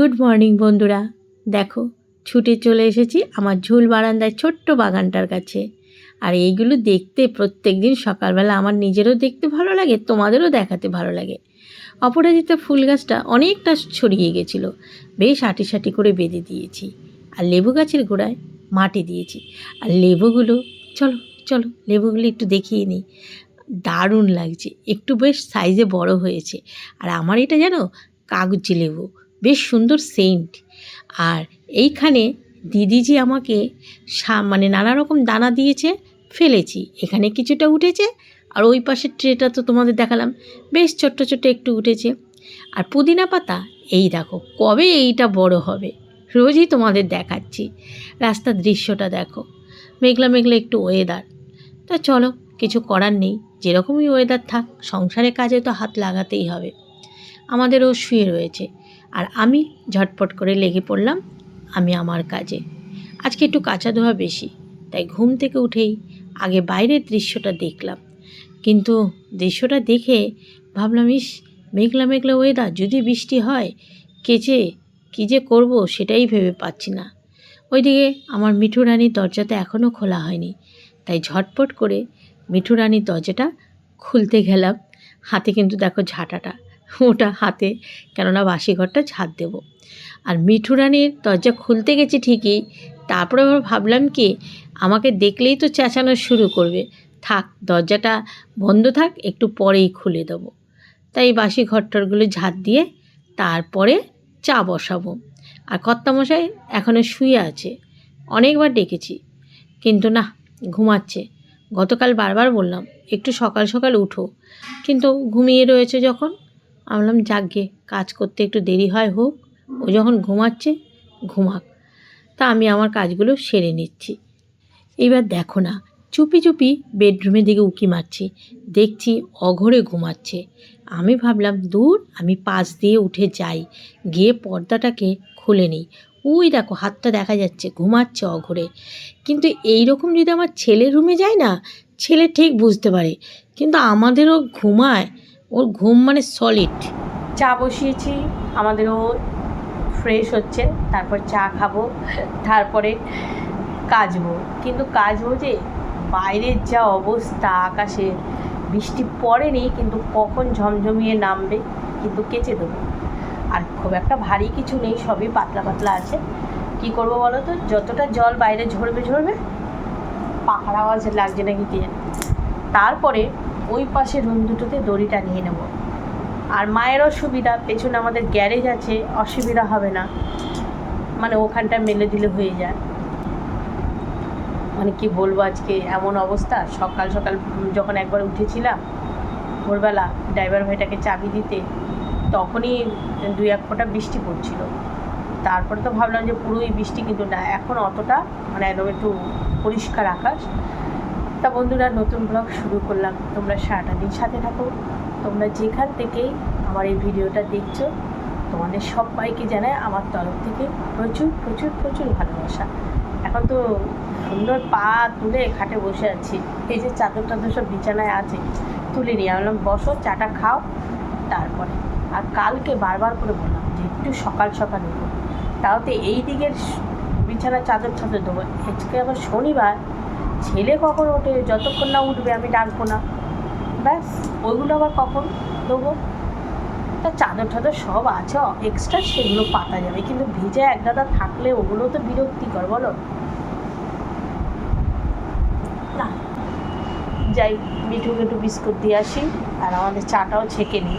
Good morning বন্ধুরা। দেখো, ছুটে চলে এসেছি আমার ঝুল বারান্দায় ছোট্ট বাগানটার কাছে। আর এইগুলো দেখতে প্রত্যেক দিন সকালবেলা আমার নিজেরও দেখতে ভালো লাগে, তোমাদেরও দেখাতে ভালো লাগে। অপরাজিতা ফুল গাছটা অনেকটা ছড়িয়ে গেছিল। বেশ আটি সাটি করে বেঁধে দিয়েছি। আর লেবু গাছের গোড়ায় মাটি দিয়েছি। আর লেবুগুলো, চলো চলো, লেবুগুলো একটু দেখিয়ে নিই। দারুণ লাগছে। একটু বেশ সাইজে বড় হয়েছে। আর আমার এটা জানো কাগজি লেবু। বেশ সুন্দর সেন্ট। আর এইখানে দিদি যে আমাকে সা- মানে নানা রকম দানা দিয়েছে, ফেলেছি। এখানে কিছুটা উঠেছে, আর ওই পাশের ট্রেটা তো তোমাদের দেখালাম, বেশ ছোট্ট ছোট্ট একটু উঠেছে। আর পুদিনা পাতা, এই দেখো, কবে এইটা বড় হবে? রোজই তোমাদের দেখাচ্ছি। রাস্তার দৃশ্যটা দেখো, মেঘলা মেঘলা একটু ওয়েদার তা চলো, কিছু করার নেই, যেরকমই ওয়েদার থাক, সংসারের কাজে তো হাত লাগাতেই হবে। আমাদেরও শুয়ে রয়েছে। আর আমি ঝটপট করে লেগে পড়লাম আমি আমার কাজে। আজকে একটু কাঁচা ধোয়া বেশি, তাই ঘুম থেকে উঠেই আগে বাইরের দৃশ্যটা দেখলাম। কিন্তু দৃশ্যটা দেখে ভাবলাম, ইস, মেঘলা মেঘলা ওয়েদার যদি বৃষ্টি হয় কেচে কী যে করব সেটাই ভেবে পাচ্ছি না। ওইদিকে আমার মিঠু রানীর দরজাটা এখনও খোলা হয়নি, তাই ঝটপট করে মিঠু রানীর দরজাটা খুলতে গেলাম। হাতে কিন্তু দেখো ঝাঁটাটা। ওটা হাতে, কেননা বাসি ঘরটা ঝাঁট দেবো। আর মিঠু রানীর দরজা খুলতে গেছি ঠিকই, তারপরে আবার ভাবলাম কি, আমাকে দেখলেই তো চেঁচানো শুরু করবে। থাক, দরজাটা বন্ধ থাক, একটু পরেই খুলে দেবো। তাই বাসি ঘরটরগুলো ঝাঁট দিয়ে তারপরে চা বসাবো। আর কর্তামশাই এখনও শুয়ে আছে, অনেকবার ডেকেছি। কিন্তু না, ঘুমাচ্ছে। গতকাল বারবার বললাম, একটু সকাল সকাল উঠো। কিন্তু ঘুমিয়ে রয়েছে যখন আমি বললাম যাকগে কাজ করতে একটু দেরি হয়, হোক। ও যখন ঘুমাচ্ছে, ঘুমাক। তা আমি আমার কাজগুলো সেরে নিচ্ছি। এবার দেখো না, চুপি চুপি বেডরুমের দিকে উকি মারছি। দেখছি অঘরে ঘুমাচ্ছে। আমি ভাবলাম, দূর, আমি পাশ দিয়ে উঠে যাই। গিয়ে পর্দাটাকে খুলে নিই। ওই দেখো, হাতটা দেখা যাচ্ছে, ঘুমাচ্ছে অঘরে। কিন্তু এই রকম যদি আমার ছেলের রুমে যায় না, ছেলে ঠিক বুঝতে পারে। কিন্তু আমাদেরও ঘুমায় ওর ঘুম মানে সলিড চা বসিয়েছি, আমাদেরও ফ্রেশ হচ্ছে, তারপর চা খাব, তারপরে কাচবো কিন্তু কাচবো যে বাইরের যা অবস্থা, আকাশে, বৃষ্টি পড়েনি, কিন্তু কখন ঝমঝমিয়ে নামবে, কিন্তু কেচে দেবো। আর খুব একটা ভারী কিছু নেই, সবই পাতলা পাতলা আছে। কি করব বলো তো? যতটা জল বাইরে ঝরবে ঝরবে পাখার আওয়াজ লাগছে নাকি কে। তারপরে ওই পাশে রুম দুটোতে দড়িটা নিয়ে নেব। আর মায়েরও সুবিধা, পেছনে আমাদের গ্যারেজ আছে, অসুবিধা হবে না। মানে ওখানটা মেলে দিলে হয়ে যায়। মানে কি বলব আজকে, এমন অবস্থা। সকাল সকাল যখন একবার উঠেছিলাম, ভোরবেলা ড্রাইভার ভাইটাকে চাবি দিতে, তখনই দুই এক ফোঁটা বৃষ্টি পড়ছিল। তারপরে তো ভাবলাম যে পুরোই বৃষ্টি কিন্তু না, এখন অতটা মানে একদম একটু পরিষ্কার আকাশ। তা বন্ধুরা, নতুন ব্লগ শুরু করলাম। তোমরা সারাটা দিন সাথে থাকো। তোমরা যেখান থেকেই আমার এই ভিডিওটা দেখছ, তোমাদের সবাইকে জানাই আমার তরফ থেকে প্রচুর প্রচুর প্রচুর ভালোবাসা। এখন তো সুন্দর পা তুলে খাটে বসে আছি। এই যে চাদর টাদর সব বিছানায় আছে, তুলে নিয়ে বললাম বসো, চাটা খাও, তারপরে। আর কালকে বারবার করে বললাম যে একটু সকাল সকাল উঠো। তাওতে এই দিকের বিছানার চাদর টাদর দেবো। আজকে আবার শনিবার ছেলে কখন ওঠে? যতক্ষণ না উঠবে আমি ডাকবো না। ব্যাস, ওইগুলো আবার কখন দেবো? তা চাদর টাদর সব আছে এক্সট্রা সেগুলো পাতা যাবে। কিন্তু ভিজে এক গাদা থাকলে ওগুলো তো বিরক্তিকর, বলো? না। যাই, মিঠুকে একটু বিস্কুট দিয়ে আসি, আর আমাদের চাটাও ছেঁকে নিই।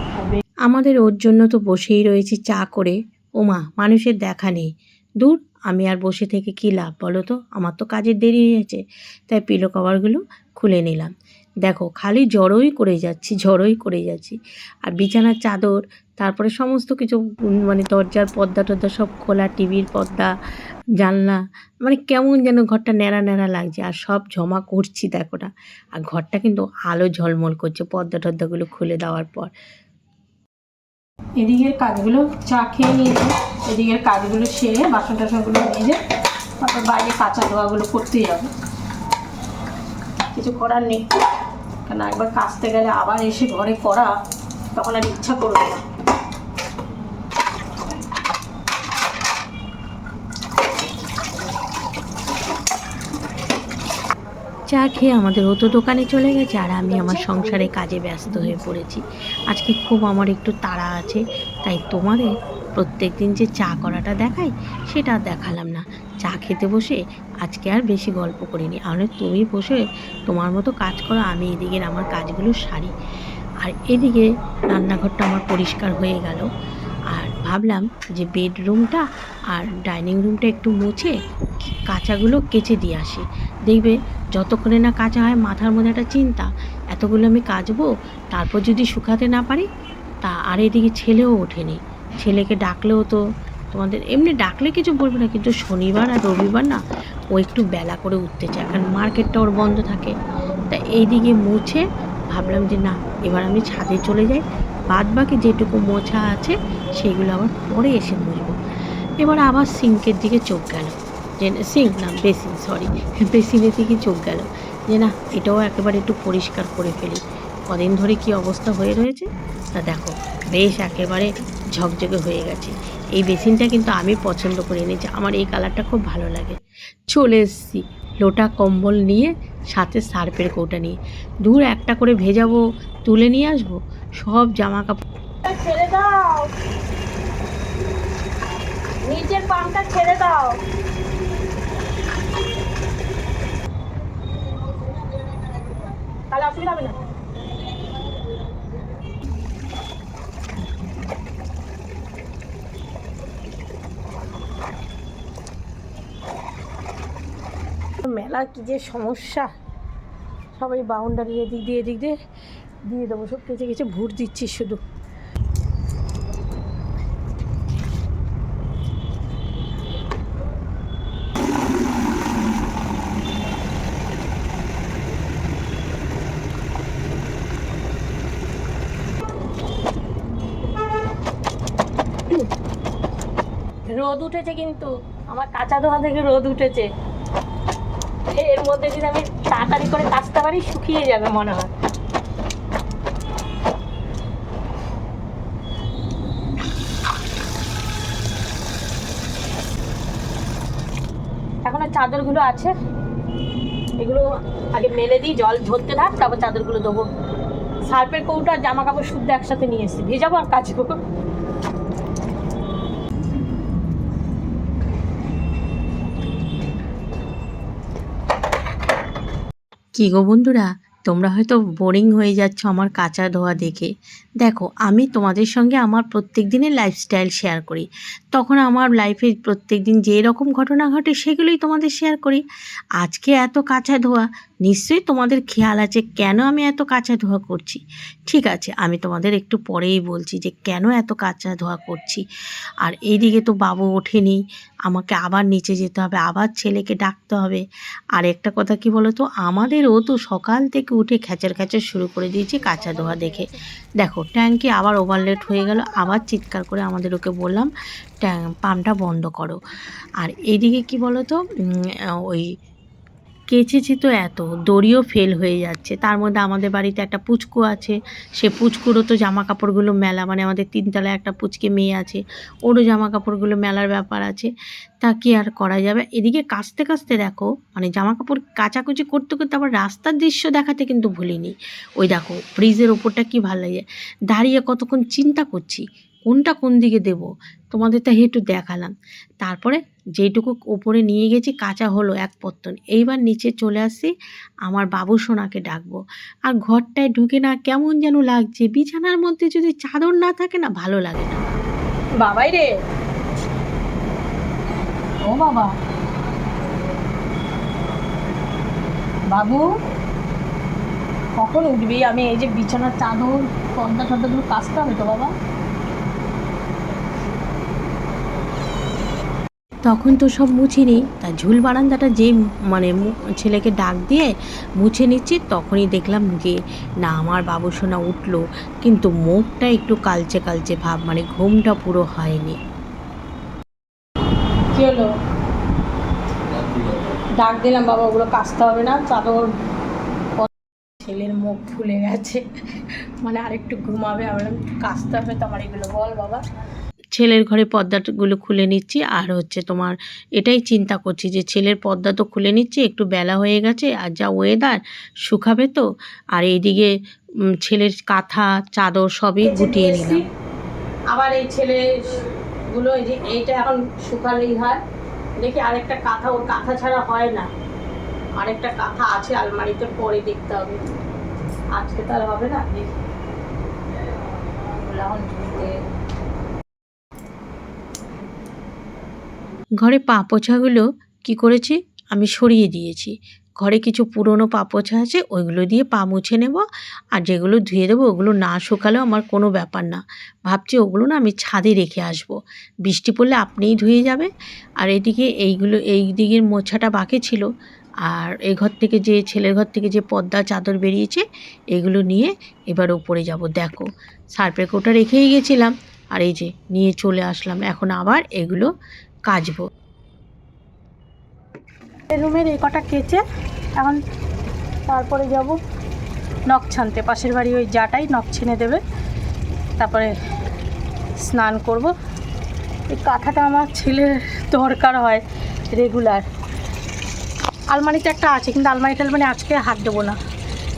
আমাদের ওর জন্য তো বসেই রয়েছি চা করে। ওমা, মানুষের দেখা নেই। দূর আমি আর বসে থেকে কী লাভ বলো তো? আমার তো কাজের দেরি হয়েছে। তাই পিলো কভারগুলো খুলে নিলাম। দেখো, খালি জড়োই করে যাচ্ছি, জড়োই করে যাচ্ছি। আর বিছানার চাদর, তারপরে সমস্ত কিছু মানে দরজার পর্দা টর্দা সব খোলা, টিভির পর্দা, জানলা মানে কেমন যেন ঘরটা ন্যাড়া ন্যাড়া লাগছে। আর সব জমা করছি, দেখো না। আর ঘরটা কিন্তু আলো ঝলমল করছে পর্দা টর্দাগুলো খুলে দেওয়ার পর। এদিকের কাজগুলো চা খেয়ে নিয়েছে। এদিকের কাজগুলো সেরে বাসন টাসনগুলো নিয়ে তারপর বাইরে কাঁচা ধোয়াগুলো করতে যাবে। কিছু করার নেই। কেন একবার কাচতে গেলে আবার এসে ঘরে করা, তখন আর ইচ্ছা করবে না। চা খেয়ে আমাদের অতো দোকানে চলে গেছে আর আমি আমার সংসারে কাজে ব্যস্ত হয়ে পড়েছি। আজকে খুব আমার একটু তাড়া আছে তাই তোমাদের প্রত্যেক দিন যে চা করাটা দেখাই সেটা দেখালাম না। চা খেতে বসে আজকে আর বেশি গল্প করিনি। তাহলে তুমি বসে তোমার মতো কাজ করো আমি এদিকে আমার কাজগুলো সারি। আর এদিকে রান্নাঘরটা আমার পরিষ্কার হয়ে গেল। আর ভাবলাম যে বেডরুমটা আর ডাইনিং রুমটা একটু মুছে কাঁচাগুলো কেচে দিয়ে আসি। দেখবে যতক্ষণে না কাঁচা হয় মাথার মধ্যে একটা চিন্তা, এতগুলো আমি কাচবো তারপর যদি শুকাতে না পারি, তা আর এদিকে ছেলেও ওঠেনি। ছেলেকে ডাকলেও তো তোমাদের, এমনি ডাকলে কিছু বলবে না, কিন্তু শনিবার আর রবিবার না, ও একটু বেলা করে উঠতে চায়, কারণ মার্কেটটা ওর বন্ধ থাকে। তা এইদিকে মুছে ভাবলাম যে না, এবার আমি ছাদে চলে যাই বাদ বাকি যেটুকু মোছা আছে, সেগুলো আবার পরে এসে মুছবো এবার আবার সিঙ্কের দিকে চোখ গেল। যে সিঙ্ক না, বেসিন সরি বেসিনের দিকে চোখ গেল। যে না, এটাও একেবারে একটু পরিষ্কার করে ফেলি। কদিন ধরে কি অবস্থা হয়ে রয়েছে? তা দেখো, বেশ একেবারে ঝকঝকে হয়ে গেছে। এই বেসিনটা কিন্তু আমি পছন্দ করে এনেছি আমার এই কালারটা খুব ভালো লাগে। চলে এসেছি লোটা কম্বল নিয়ে, সাথে সার্ফের কৌটা নিয়ে। দূর একটা করে ভেজাবো, তুলে নিয়ে আসব, সব জামা কাপড় ছেড়ে দাও। নিচের পাম্পটা ছেড়ে দাও। হবে না। মেলা কি যে সমস্যা। সবাই বাউন্ডারি এদিক দিয়ে এদিক দিয়ে দিয়ে দেবো। সব কেচে কেচে ভোট দিচ্ছি শুধু। রোদ উঠেছে কিন্তু। আমার কাঁচা ধোয়া থেকে রোদ উঠেছে। এর মধ্যে যদি আমি তাড়াতাড়ি করে কাচতে পারি শুকিয়ে যাবে মনে হয়। এখন এখনও চাদরগুলো আছে। এগুলো আগে মেলে দিই, জল ঝরতে থাক, তারপর চাদরগুলো দেবো সার্ফের কৌটা জামা কাপড় শুদ্ধ একসাথে নিয়ে এসেছি। ভেজাবো আর কাচবো। কি গো বন্ধুরা, তোমরা হয়তো বোরিং হয়ে যাচ্ছ আমার কাঁচা ধোয়া দেখে। দেখো, আমি তোমাদের সঙ্গে আমার প্রত্যেক দিনের লাইফস্টাইল শেয়ার করি। তখন আমার লাইফে প্রত্যেক দিন যে রকম ঘটনা ঘটে, সেগুলোই তোমাদের শেয়ার করি। আজকে এত কাঁচা ধোয়া নিশ্চয়ই তোমাদের খেয়াল আছে কেন আমি এত কাঁচা ধোয়া করছি। ঠিক আছে, আমি তোমাদের একটু পরেই বলছি যে কেন এত কাঁচা ধোয়া করছি। আর এইদিকে তো বাবু ওঠেনি, আমাকে আবার নিচে যেতে হবে, আবার ছেলেকে ডাকতে হবে। আর একটা কথা কি বলো তো আমাদেরও তো সকাল থেকে উঠে খ্যাচার খ্যাচার শুরু করে দিয়েছি কাঁচা ধোয়া দেখে। দেখো, ট্যাঙ্কি আবার ওভারলেট হয়ে গেল, আবার চিৎকার করে আমাদের ওকে বললাম, ট্যাং, পাম্পটা বন্ধ করো। আর এইদিকে কি বলো তো ওই কেচেছি তো এত, দড়িও ফেল হয়ে যাচ্ছে। তার মধ্যে আমাদের বাড়িতে একটা পুচকু আছে, সে পুচকুরও তো জামা কাপড়গুলো মেলা মানে আমাদের তিনতলায় একটা পুচকে মেয়ে আছে, ওরও জামা কাপড়গুলো মেলার ব্যাপার আছে, তা কি আর করা যাবে? এদিকে কাচতে কাচতে দেখো মানে জামা কাপড় কাচাকুচি করতে করতে আবার রাস্তার দৃশ্য দেখাতে কিন্তু ভুলিনি। ওই দেখো ব্রিজের ওপরটা কি ভালো লাগে, দাঁড়িয়ে কতক্ষণ চিন্তা করছি কোনটা কোন দিকে দেব? তোমাদের তা একটু দেখালাম। তারপরে যেইটুকু ওপরে নিয়ে গেছি, কাঁচা হলো এক পত্তন। এইবার নিচে চলে আসি, আমার বাবু সোনাকে ডাকবো। আর ঘরটায় ঢুকে না কেমন যেন লাগছে, বিছানার মধ্যে যদি চাদর না থাকে না, ভালো লাগে না। বাবাই রে! ও বাবা! বাবু, কখন উঠবি? আমি এই যে বিছানার চাদর পর্দা টর্দাগুলো কাচতে হবে তো বাবা? তখন তো সব মুছিনি তা ঝুল বারান্দাটা যে মানে ছেলেকে ডাক দিয়ে মুছে নিচ্ছি, তখনই দেখলাম যে না, আমার বাবু সোনা উঠল। কিন্তু মুখটা একটু কালচে কালচে ভাব মানে ঘুমটা পুরো হয়নি। ডাক দিলাম, বাবা, ওগুলো কাচতে হবে না, চাদর ছেলের মুখ ফুলে গেছে। মানে আরেকটু ঘুমাবে আমার কাচতে হবে তো আমার এগুলো, বল বাবা। ছেলের ঘরে পর্দাগুলো খুলে নিচ্ছি। আর হচ্ছে তোমার এটাই চিন্তা করছি যে ছেলের পর্দা তো খুলে নিচ্ছি একটু বেলা হয়ে গেছে আর যা ওয়েদার শুকাবে তো। আর এইদিকে ছেলের কাঁথা চাদর সবই গুটিয়ে নিলাম। আবার এই ছেলেগুলো এই যে এইটা এখন শুকালেই হয়। দেখি আরেকটা কাঁথা ওর কাঁথা ছাড়া হয় না। আরেকটা কাঁথা আছে আলমারিতে পরে দেখতে হবে। আজকে তো আর হবে না দেখি। এখন ঘরে পা পোছাগুলো কী করেছি? আমি সরিয়ে দিয়েছি। ঘরে কিছু পুরনো পা পোছা আছে, ওইগুলো দিয়ে পা মুছে নেব। আর যেগুলো ধুয়ে দেবো, ওগুলো না শুকালেও আমার কোনো ব্যাপার না। ভাবছি ওগুলো না আমি ছাদে রেখে আসব। বৃষ্টি পড়লে আপনিই ধুয়ে যাবে। আর এদিকে এইগুলো, এই দিকের মোছাটা বাকি ছিল। আর এই ঘর থেকে যে, ছেলের ঘর থেকে যে পর্দা চাদর বেরিয়েছে, এগুলো নিয়ে এবার ওপরে যাব। দেখো, সার্পের কোটা রেখেই গেছিলাম। আর এই যে, নিয়ে চলে আসলাম। এখন আবার এগুলো কাচবো। রুমের এই কটা কেচে এখন তারপরে যাব নখ ছানতে। পাশের বাড়ি ওই জাটাই নখ ছিনে দেবে। তারপরে স্নান করব। এই কাঁথাটা আমার ছেলের দরকার হয় রেগুলার। আলমারিতে একটা আছে, কিন্তু আলমারি টালমারি আজকে হাত দেবো না।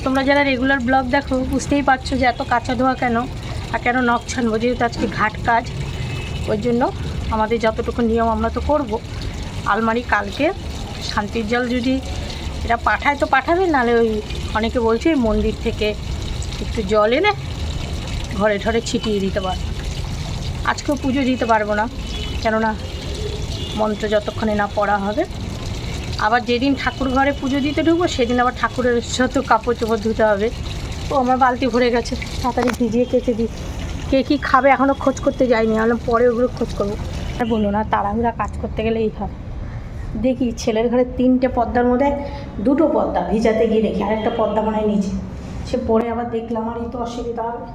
তোমরা যারা রেগুলার ব্লগ দেখো, বুঝতেই পারছ যে এত কাঁচা ধোয়া কেন? আর কেন নখ ছানবো? যেহেতু আজকে ঘাট কাজ, ওই জন্য আমাদের যতটুকু নিয়ম আমরা তো করব। আলমারি কালকে, শান্তির জল যদি এটা পাঠায় তো পাঠাবে, নাহলে ওই অনেকে বলছে মন্দির থেকে একটু জল এনে ঘরে ঘরে ছিটিয়ে দিতে পারবে আজকেও পুজো দিতে পারব না, কেননা মন্ত্র যতক্ষণে না পড়া হবে। আবার যেদিন ঠাকুর ঘরে পুজো দিতে ঢুকবো, সেদিন আবার ঠাকুরের যত কাপড় চোপড় ধুতে হবে। ও, আমার বালতি ভরে গেছে, তাড়াতাড়ি ভিজিয়ে কেচে দিই। কে কী খাবে এখনও খোঁজ করতে যাইনি, আমি পরে ওগুলো খোঁজ করব। আর বলো না, তাড়াহুড়া কাজ করতে গেলেই হয়। দেখি ছেলের ঘরে তিনটে পর্দার মধ্যে দুটো পর্দা ভিজাতে গিয়ে দেখি আরেকটা পর্দা মনে হয় নিচে। সে পরে আবার দেখলাম আর এই তো অসুবিধা হবে।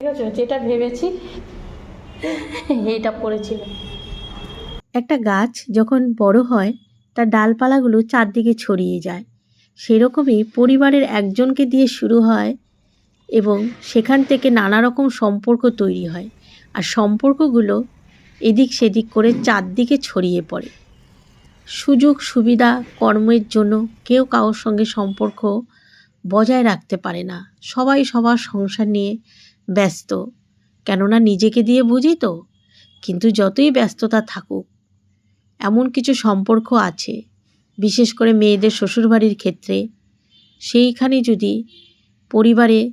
ঠিক আছে, যেটা ভেবেছি, এইটা পড়েছিল। একটা গাছ যখন বড় হয়, তার ডালপালাগুলো চারদিকে ছড়িয়ে যায়। সেরকমই পরিবারের একজনকে দিয়ে শুরু হয় এবং সেখান থেকে নানা রকম সম্পর্ক তৈরি হয়। আর সম্পর্কগুলো এদিক সেদিক করে চারদিকে ছড়িয়ে পড়ে। সুযোগ, সুবিধা, কর্মের জন্য কেউ কারোর সঙ্গে সম্পর্ক বজায় রাখতে পারে না। সবাই সবার সংসার নিয়ে ব্যস্ত। কেননা নিজেকে দিয়ে বুঝি তো, কিন্তু যতই ব্যস্ততা থাকুক, এমন কিছু সম্পর্ক আছে, বিশেষ করে মেয়েদের শ্বশুরবাড়ির ক্ষেত্রে। সেইখানে যদি পরিবারে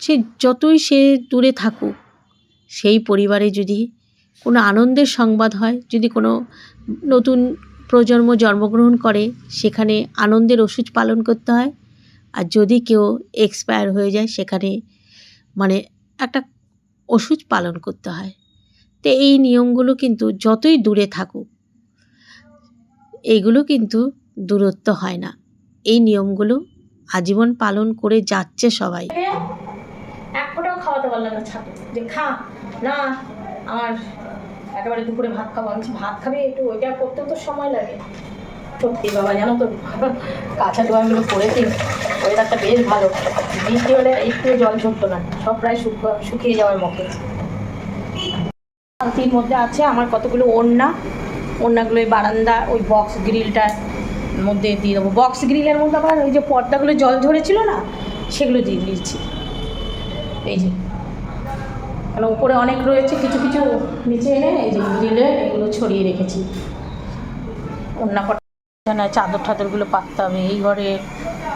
সে, যতই সে দূরে থাকুক, সেই পরিবারে যদি কোনো আনন্দের সংবাদ হয়? যদি কোনো নতুন প্রজন্ম জন্মগ্রহণ করে, সেখানে আনন্দের ওষুধ পালন করতে হয়? আর যদি কেউ এক্সপায়ার হয়ে যায়, সেখানে মানে একটা ওষুধ পালন করতে হয়। তো এই নিয়মগুলো কিন্তু যতই দূরে থাকুক, এইগুলো কিন্তু দূরত্ব হয় না। এই নিয়মগুলো আজীবন পালন করে যাচ্ছে সবাই। এক খাওয়াতে পারলাম না ছাতু। যে খা, না, আমার একেবারে দুপুরে ভাত খাব। আমি ভাত খাবে? একটু ওইটা করতেও তো সময় লাগে। সত্যি বাবা, জানো তো, কাঁচা দোয়াগুলো করেছি। ওয়েদারটা বেশ ভালো। বৃষ্টি হলে একটু জল ঝরতো না। সব প্রায় শুক- শুকিয়ে যাওয়ার মুখে শান্তির মধ্যে আছে আমার কতগুলো ওড়না। ওড়নাগুলো ওই বারান্দা, ওই বক্স গ্রিলটার মধ্যে দিয়ে দেবো। বক্স গ্রিলের মধ্যে আবার ওই যে পর্দাগুলো জল ঝরেছিল না, সেগুলো দিয়ে দিয়েছি। এই যে। কারণ উপরে অনেক রয়েছে, কিছু কিছু নিচে এনে এই যে গ্রিলে এগুলো ছড়িয়ে রেখেছি। অন্য বিছানা চাদর টাদরগুলো পাততে হবে, এই ঘরে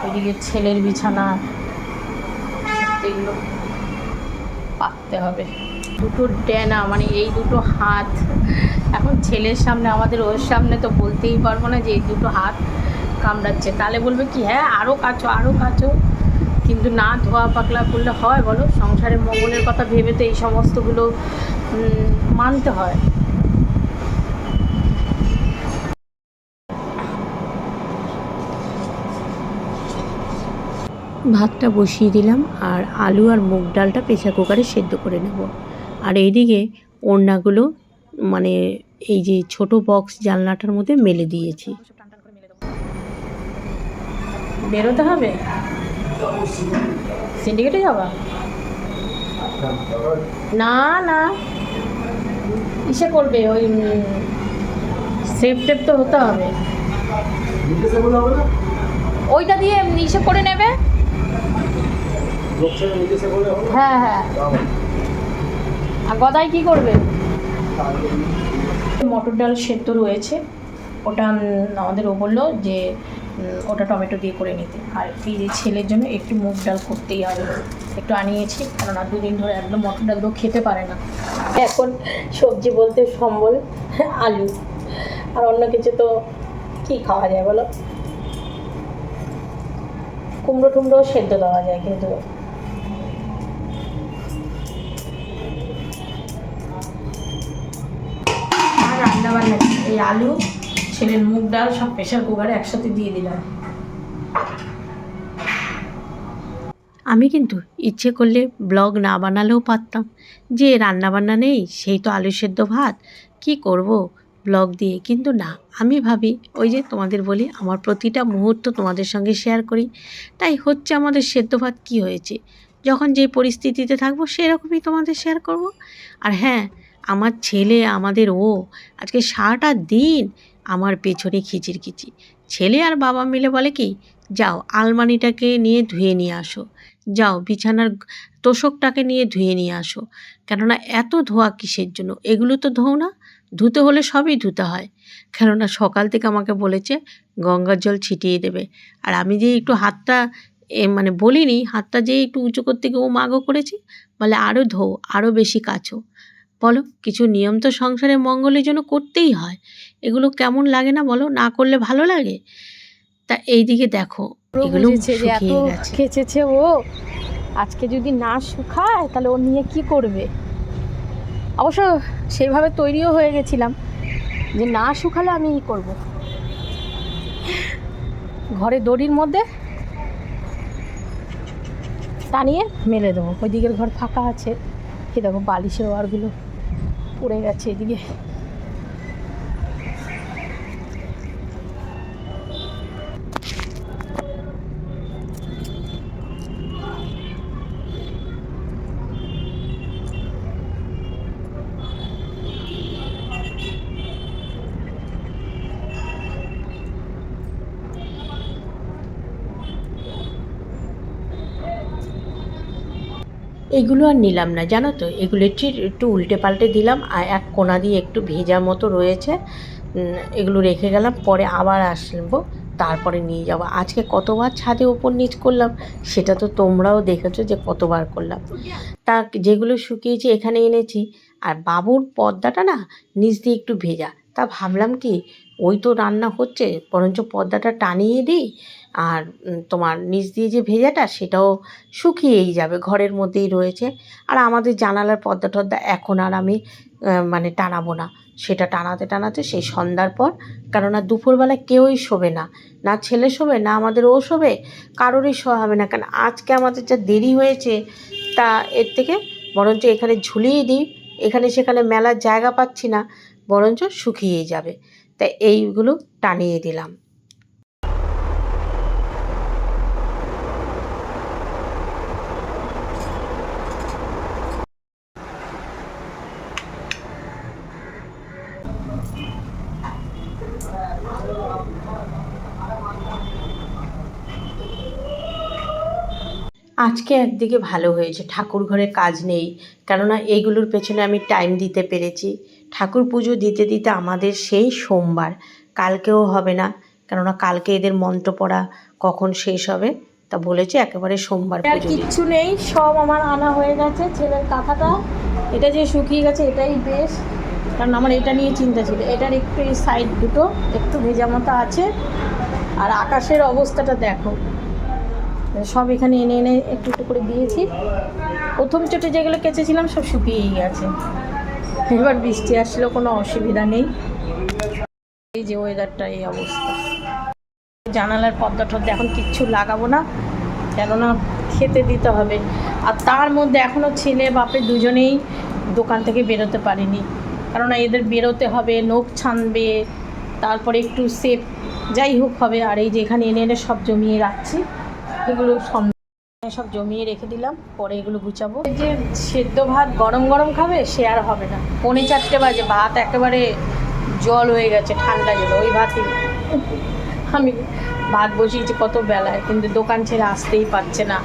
ওইদিকে ছেলের বিছানা, এগুলো পাততে হবে। দুটো ডেনা মানে এই দুটো হাত, এখন ছেলের সামনে, আমাদের ওর সামনে তো বলতেই পারব না যে এই দুটো হাত কামড়াচ্ছে। তাহলে বলবে কি হ্যাঁ আরও কাচো আরও কাচো। কিন্তু না ধোয়া পাকলা করলে হয় বলো? সংসারের মঙ্গলের কথা ভেবে তো এই সমস্তগুলো মানতে হয়। ভাতটা বসিয়ে দিলাম আর আলু আর মুগ ডালটা প্রেসার কুকারে সেদ্ধ করে নেব। আর এইদিকে ওড়নাগুলো মানে এই যে ছোট বক্স জানলাটার মধ্যে মেলে দিয়েছি। বেরোতে হবে? সিন্ডিকেটে যাবা? না না। ইসে করবে, ওই সেফ টেপ তো হতে হবে। ওইটা দিয়ে ইসে করে নেবে। হ্যাঁ হ্যাঁ। আর গদাই কি করবে? মটর ডাল সেদ্ধ রয়েছে। ওটা আমাদের ও বলল যে ওটা টমেটো দিয়ে করে নিতে। আর এই যে ছেলের জন্য একটু মুগ ডাল করতেই হবে। একটু আনিয়েছি কারণ আর দুদিন ধরে একদম মটর ডাল তো খেতে পারে না। এখন সবজি বলতে সম্বল আলু। আর অন্য কিছু তো কী খাওয়া যায় বলো? কুমড়ো টুমড়ো সেদ্ধ দেওয়া যায় কিন্তু। আর রান্না বান্না এই আলু ছেলের মুগ ডাল সব প্রেশার কুকারে একসাথে দিয়ে দিলাম। আমি কিন্তু ইচ্ছে করলে ব্লগ না বানালেও পারতাম। যে রান্নাবান্না নেই, সেই তো আলু সেদ্ধ ভাত। কি করব ব্লগ দিয়ে? কিন্তু না, আমি ভাবি, ওই যে তোমাদের বলি, আমার প্রতিটা মুহূর্ত তোমাদের সঙ্গে শেয়ার করি। তাই হচ্ছে আমাদের সেদ্ধ ভাত কি হয়েছে? যখন যে পরিস্থিতিতে থাকব, সেরকমই তোমাদের শেয়ার করব। আর হ্যাঁ আমার ছেলে, আমাদের ও, আজকে সারাটা দিন আমার পেছনে খিচির খিচি। ছেলে আর বাবা মিলে বলে কি, যাও, আলমারিটাকে নিয়ে ধুয়ে নিয়ে আসো। যাও, বিছানার তোষকটাকে নিয়ে ধুয়ে নিয়ে আসো। কেননা এত ধোয়া কিসের জন্য? এগুলো তো ধোও না। ধুতে হলে সবই ধুতে হয়। কেননা সকাল থেকে আমাকে বলেছে, গঙ্গার জল ছিটিয়ে দেবে। আর আমি যে একটু হাতটা, এ মানে বলিনি, হাতটা যে একটু উঁচু করতে গিয়ে ও মাগো করেছি, বলে আরও ধো আরও বেশি কাছো বলো কিছু নিয়ম তো সংসারে মঙ্গলের জন্য করতেই হয়। এগুলো কেমন লাগে না বলো? না করলে ভালো লাগে? তা এইদিকে দেখো এগুলো খেচেছে ও। আজকে যদি না শুকায় তাহলে ও নিয়ে কি করবে? অবশ্য সেইভাবে তৈরিও হয়ে গেছিলাম। যে না শুকালে আমি ই করব। ঘরে দড়ির মধ্যে টানিয়ে মেলে দেবো। ওই দিকের ঘর ফাঁকা আছে। এই দেখো বালিশের ওয়ারগুলো। পড়ে গেছে এদিকে এগুলো আর নিলাম না, জানো তো? এগুলো একটু উল্টে পাল্টে দিলাম আর এক কোনা দিয়ে একটু ভেজা মতো রয়েছে। এগুলো রেখে গেলাম, পরে আবার আসব, তারপরে নিয়ে যাব। আজকে কতবার ছাদে ওপর নিচ করলাম, সেটা তো তোমরাও দেখেছ যে কতবার করলাম। তা যেগুলো শুকিয়েছি এখানে এনেছি, আর বাবুর পর্দাটা না নিচ দিয়ে একটু ভেজা। তা ভাবলাম কি ওই তো রান্না হচ্ছে, বরঞ্চ পর্দাটা টানিয়ে দিই আর তোমার নিচ দিয়ে যে ভেজাটা সেটাও শুকিয়েই যাবে, ঘরের মধ্যেই রয়েছে। আর আমাদের জানালার পর্দা টর্দা এখন আর আমি মানে টানাবো না। সেটা টানাতে টানাতে সেই সন্ধ্যার পর, কেননা দুপুরবেলা কেউই শোবে না। না ছেলে শোবে, না আমাদের ও শোবে, কারোরই শোয়া হবে না। কারণ আজকে আমাদের যা দেরি হয়েছে, তা এর থেকে বরঞ্চ এখানে ঝুলিয়ে দিই, এখানে সেখানে মেলার জায়গা পাচ্ছি না, বরঞ্চ শুকিয়েই যাবে। তাই এইগুলো টানিয়ে দিলাম। আজকে একদিকে ভালো হয়েছে ঠাকুর ঘরে কাজ নেই। কেননা এইগুলোর পেছনে আমি টাইম দিতে পেরেছি। ঠাকুর পুজো দিতে দিতে আমাদের সেই সোমবার। কালকেও হবে না কেননা কালকে এদের মন্ত্র পড়া কখন শেষ হবে তা বলেছে একেবারে সোমবার আর কিচ্ছু নেই সব আমার আনা হয়ে গেছে ছেলের কাঁথাটা। এটা যে শুকিয়ে গেছে এটাই বেশ কারণ আমার এটা নিয়ে চিন্তা ছিল। এটার একটু এই সাইড দুটো একটু ভেজা মতো আছে আর আকাশের অবস্থাটা দেখো। সব এখানে এনে এনে একটু একটু করে দিয়েছি। প্রথম চোটে যেগুলো কেচেছিলাম সব শুকিয়েই গেছে। এবার বৃষ্টি আসলেও কোনো অসুবিধা নেই। এই যে ওয়েদারটা এই অবস্থা। জানালার পর্দা টর্দা এখন কিচ্ছু লাগাবো না, কেননা খেতে দিতে হবে। আর তার মধ্যে এখনও ছেলে বাপে দুজনেই দোকান থেকে বেরোতে পারেনি। কেননা এদের বেরোতে হবে, নখ ছানবে, তারপরে একটু সেফ যাই হোক হবে। আর এই যে এখানে এনে এনে সব জমিয়ে রাখছি, এগুলো সব জমিয়ে রেখে দিলাম, পরে এগুলো গুছাবো। যে সেদ্ধ ভাত গরম গরম খাবে, সে আর হবে না। পৌনে চারটে বাজে, ভাত একেবারে জল হয়ে গেছে, ঠান্ডা জল, ওই ভাতই। আমি ভাত বসিয়েছি কত বেলায়, কিন্তু দোকান ছেড়ে আসতেই পারছে না।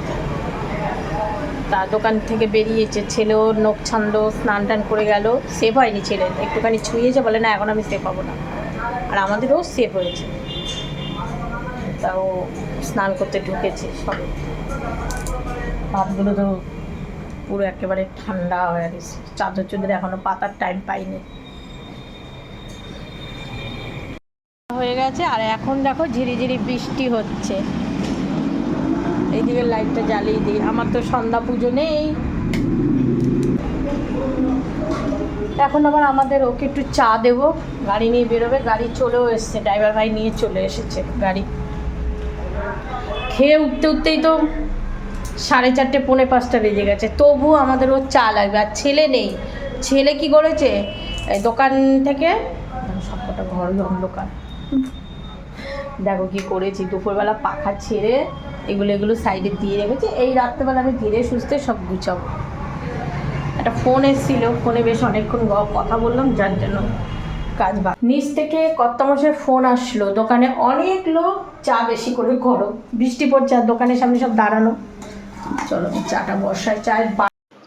তা দোকান থেকে বেরিয়েছে, ছেলেও নখ ছান্দ স্নান টান করে গেল সেভ হয়নি ছেলে। একটুখানি ছুঁয়েছে, বলে না, এখন আমি সেভ হব না। আর আমাদেরও সেভ হয়েছে। তাও স্নান করতে ঢুকেছে সবে। ভাতগুলো তো পুরো একেবারে ঠান্ডা হয়ে গেছে। চাদর চুদর এখনও পাতার টাইম পাইনি। হয়ে গেছে, আর এখন দেখো ঝিরিঝিরি বৃষ্টি হচ্ছে। এইদিকে লাইটটা জ্বালিয়ে দিই। আমার তো সন্ধ্যা পুজো নেই। এখন আবার আমাদের ওকে একটু চা দেবো। গাড়ি নিয়ে বেরোবে, গাড়ি চলেও এসছে। ড্রাইভার ভাই নিয়ে চলে এসেছে গাড়ি। খেয়ে উঠতে উঠতেই তো সাড়ে চারটে, পৌনে পাঁচটা বেজে গেছে। তবু আমাদের ওর চা লাগবে। আর ছেলে নেই। ছেলে কি করেছে? দোকান থেকে সবকটা ঘর অন্ধকার। দেখো কি করেছি। দুপুরবেলা পাখা ছেড়ে এগুলো এগুলো সাইডে দিয়ে রেখেছি। এই রাত্রেবেলা আমি ধীরে সুস্থে সব গুছাবো। একটা ফোন এসেছিল। ফোনে বেশ অনেকক্ষণ কথা বললাম। যার জন্য কাজ বা নিচ থেকে কর্তামশের ফোন আসলো। দোকানে অনেক লোক চা বেশি করে করো বৃষ্টি পড়ছে আর দোকানের সামনে সব দাঁড়ানো। চলো, চাটা বর্ষায় চায়ের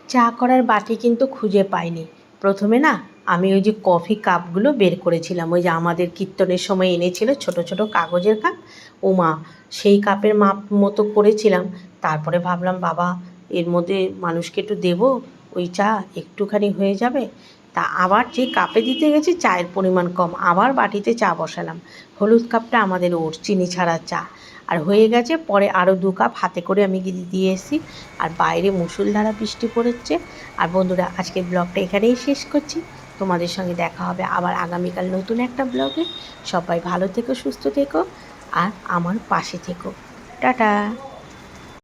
চা করার বাটি কিন্তু খুঁজে পাইনি। প্রথমে না, আমি ওই যে কফি কাপগুলো বের করেছিলাম। ওই যে আমাদের কীর্তনের সময় এনেছিল ছোট ছোট কাগজের কাপ। ও মা, সেই কাপের মাপ মতো করেছিলাম। তারপরে ভাবলাম, বাবা, এর মধ্যে মানুষকে একটু দেবো, ওই চা একটুখানি হয়ে যাবে। তা আবার যে কাপে দিতে গেছি, চায়ের পরিমাণ কম। আবার বাটিতে চা বসালাম। হলুদ কাপটা আমাদের ওর, চিনি ছাড়া চা। আর হয়ে গেছে, পরে আরও দু কাপ হাতে করে আমি দিয়ে এসেছি। আর বাইরে মুসুলধারা বৃষ্টি পড়েছে। আর বন্ধুরা, আজকের ব্লগটা এখানেই শেষ করছি। তোমাদের সঙ্গে দেখা হবে আবার আগামীকাল নতুন একটা ব্লগে। সবাই ভালো থেকো, সুস্থ থেকো, আর আমার পাশে থেকো। টাটা!